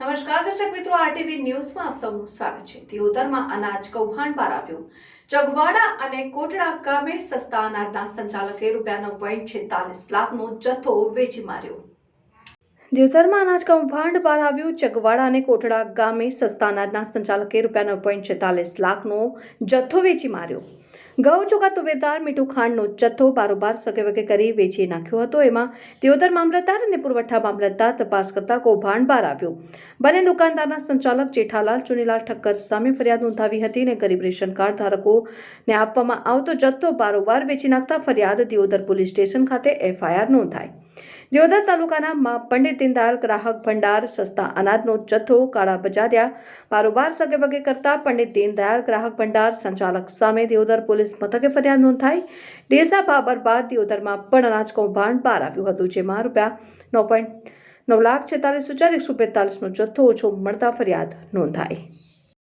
નમસ્કાર, દર્શક મિત્રો આરટીવી ન્યૂઝમાં આપ સૌનું સ્વાગત છે. દિયોદરમાં અનાજ કૌભાંડ પાર આવ્યું. ચગવાડા અને કોટડા ગામે સસ્તા અનાજના સંચાલકે રૂપિયા નવ પોઈન્ટ છેતાલીસ લાખનો જથ્થો વેચી માર્યો. દિયોદરમાં અનાજ કૌભાંડ બહાર આવ્યું. ચગવાડા અને કોટડા ગામે સસ્તા અનાજના સંચાલકે રૂપિયા નવ પોઈન્ટ છેતાલીસ લાખનો જથ્થો વેચી માર્યો. ગૌ ચોખા તુવેરદાર મીઠું ખાંડનો જથ્થો બારોબાર સગે વગે કરી વેચી નાખ્યો હતો. એમાં દિયોદર મામલતદાર અને પુરવઠા મામલતદાર તપાસ કરતા કૌભાંડ બહાર આવ્યું. બંને દુકાનદારના સંચાલક જેઠાલાલ, ચુનીલાલ ઠક્કર સામે ફરિયાદ નોંધાવી હતી અને ગરીબ રેશન કાર્ડ ધારકોને આપવામાં આવતો જથ્થો બારોબાર વેચી નાખતા ફરિયાદ દિયોદર પોલીસ સ્ટેશન ખાતે એફઆઈઆર નોંધાઈ. દિયોદર તાલુકાના મા પંડિત દીનદયાલ ગ્રાહક ભંડાર સસ્તા અનાજનો જથ્થો કાળા બજાર્યા બારોબાર સગે વગે કરતા પંડિત દીનદયાલ ગ્રાહક ભંડાર સંચાલક સામે દિયોદર પોલીસ મથકે ફરિયાદ નોંધાઈ. ડેસા બાબર બાદ દિયોદરમાં પણ અનાજ કૌભાંડ બહાર આવ્યું હતું, જેમાં રૂપિયા નવ પોઈન્ટ નવ લાખ છેતાલીસ હજાર એકસો બેતાલીસનો જથ્થો ઓછો મળતા ફરિયાદ નોંધાઈ.